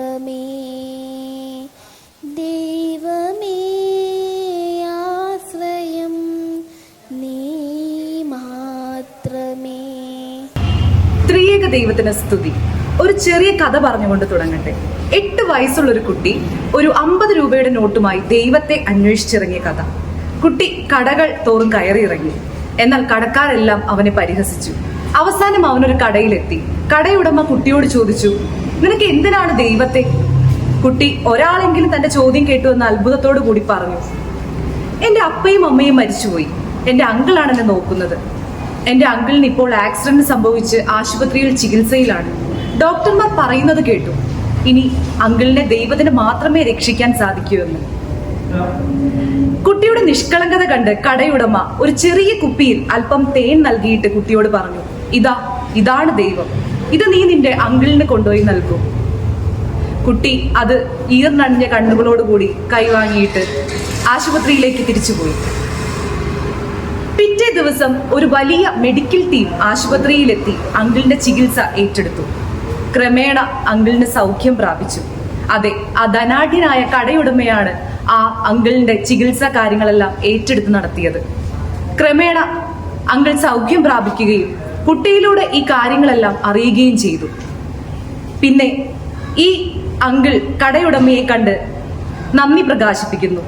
നീ ത്രിയേക ദൈവത്തിന് സ്തുതി. ഒരു ചെറിയ കഥ പറഞ്ഞുകൊണ്ട് തുടങ്ങട്ടെ. എട്ട് വയസ്സുള്ള ഒരു കുട്ടി ഒരു അമ്പത് രൂപയുടെ നോട്ടുമായി ദൈവത്തെ അന്വേഷിച്ചിറങ്ങിയ കഥ. കുട്ടി കടകൾ തോറും കയറിയിറങ്ങി. എന്നാൽ കടക്കാരെല്ലാം അവനെ പരിഹസിച്ചു. അവസാനം അവനൊരു കടയിലെത്തി. കടയുടമ കുട്ടിയോട് ചോദിച്ചു നിനക്ക് എന്തിനാണ് ദൈവത്തെ? കുട്ടി ഒരാളെങ്കിലും തന്റെ ചോദ്യം കേട്ടു എന്ന് അത്ഭുതത്തോടു കൂടി പറഞ്ഞു. എന്റെ അപ്പയും അമ്മയും മരിച്ചുപോയി. എന്റെ അങ്കിളാണ് എന്നെ നോക്കുന്നത്. എന്റെ അങ്കിളിന് ഇപ്പോൾ ആക്സിഡന്റ് സംഭവിച്ച് ആശുപത്രിയിൽ ചികിത്സയിലാണ്. ഡോക്ടർമാർ പറയുന്നത് കേട്ടു. ഇനി അങ്കിളിനെ ദൈവത്തിന് മാത്രമേ രക്ഷിക്കാൻ സാധിക്കൂ എന്ന്. കുട്ടിയുടെ നിഷ്കളങ്കത കണ്ട് കടയുടമ ഒരു ചെറിയ കുപ്പിയിൽ അല്പം തേൻ നൽകിയിട്ട് കുട്ടിയോട് പറഞ്ഞു ഇതാ ഇതാണ് ദൈവം. ഇത് നീ നിന്റെ അങ്കിളിന് കൊണ്ടുപോയി നൽകൂ. കുട്ടി അത് ഈർന്നണിഞ്ഞ കണ്ണുകളോടുകൂടി കൈവാങ്ങിയിട്ട് ആശുപത്രിയിലേക്ക് തിരിച്ചുപോയി പിറ്റേ ദിവസം ഒരു വലിയ മെഡിക്കൽ ടീം ആശുപത്രിയിലെത്തി അങ്കിളിന്റെ ചികിത്സ ഏറ്റെടുത്തു. ക്രമേണ അങ്കിളിന് സൗഖ്യം പ്രാപിച്ചു. അതെ ആ ധനാഢ്യനായ കടയുടമയാണ് ആ അങ്കിളിന്റെ ചികിത്സാ കാര്യങ്ങളെല്ലാം ഏറ്റെടുത്ത് നടത്തിയത്. ക്രമേണ അങ്കിൾ സൗഖ്യം പ്രാപിക്കുകയും കുട്ടിയിലൂടെ ഈ കാര്യങ്ങളെല്ലാം അറിയുകയും ചെയ്തു. പിന്നെ ഈ അങ്കിൾ കടയുടമയെ കണ്ട് നന്ദി പ്രകാശിപ്പിക്കുന്നു.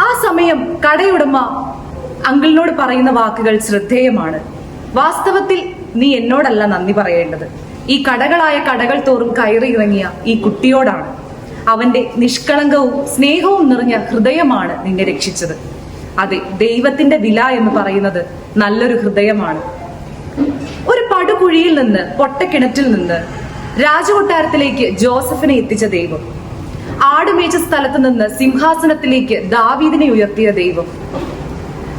ആ സമയം കടയുടമ അങ്കിളിനോട് പറയുന്ന വാക്കുകൾ ശ്രദ്ധേയമാണ്. വാസ്തവത്തിൽ നീ എന്നോടല്ല നന്ദി പറയേണ്ടത്. ഈ കടകളായ കടകൾ തോറും കയറി ഇറങ്ങിയ ഈ കുട്ടിയോടാണ്. അവന്റെ നിഷ്കളങ്കവും സ്നേഹവും നിറഞ്ഞ ഹൃദയമാണ് നിന്നെ രക്ഷിച്ചത്. അതെ ദൈവത്തിന്റെ വില എന്ന് പറയുന്നത് നല്ലൊരു ഹൃദയമാണ്. പടുകുഴിയിൽ നിന്ന് പൊട്ടക്കിണറ്റിൽ നിന്ന് രാജകൊട്ടാരത്തിലേക്ക് ജോസഫിനെ എത്തിച്ച ദൈവം. ആടുമേച്ച സ്ഥലത്ത് നിന്ന് സിംഹാസനത്തിലേക്ക് ദാവീദിനെ ഉയർത്തിയ ദൈവം.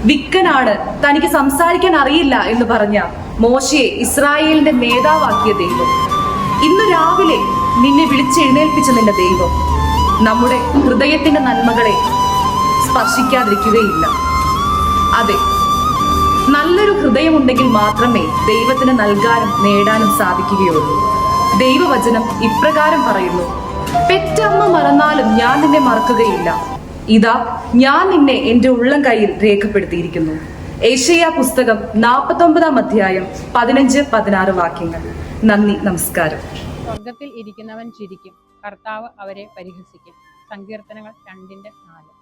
വിക്കനാണ് തനിക്ക് സംസാരിക്കാൻ അറിയില്ല എന്ന് പറഞ്ഞ മോശയെ ഇസ്രായേലിന്റെ നേതാവാക്കിയ ദൈവം. ഇന്ന് രാവിലെ നിന്നെ വിളിച്ചെഴുന്നേൽപ്പിച്ച നിന്റെ ദൈവം. നമ്മുടെ ഹൃദയത്തിന്റെ നന്മകളെ സ്പർശിക്കാതിരിക്കുകയില്ല. അതെ നല്ലൊരു ഹൃദയമുണ്ടെങ്കിൽ മാത്രമേ ദൈവത്തിന് നൽകാനും നേടാനും സാധിക്കുകയുള്ളൂ. ദൈവവചനം ഇപ്രകാരം പറയുന്നു. പെറ്റമ്മ മറന്നാലും ഞാൻ നിന്നെ മറക്കുകയില്ല. ഇതാ ഞാൻ നിന്നെ എന്റെ ഉള്ളം കയ്യിൽ രേഖപ്പെടുത്തിയിരിക്കുന്നു. ഏഷ്യ പുസ്തകം നാൽപ്പത്തൊമ്പതാം അധ്യായം പതിനഞ്ച് പതിനാറ് വാക്യങ്ങൾ. നന്ദി നമസ്കാരം. സ്വർഗത്തിൽ ഇരിക്കുന്നവൻ ചിരിക്കും. കർത്താവ് അവരെ പരിഹസിക്കും. സങ്കീർത്തനങ്ങൾ രണ്ടിന്റെ നാല്.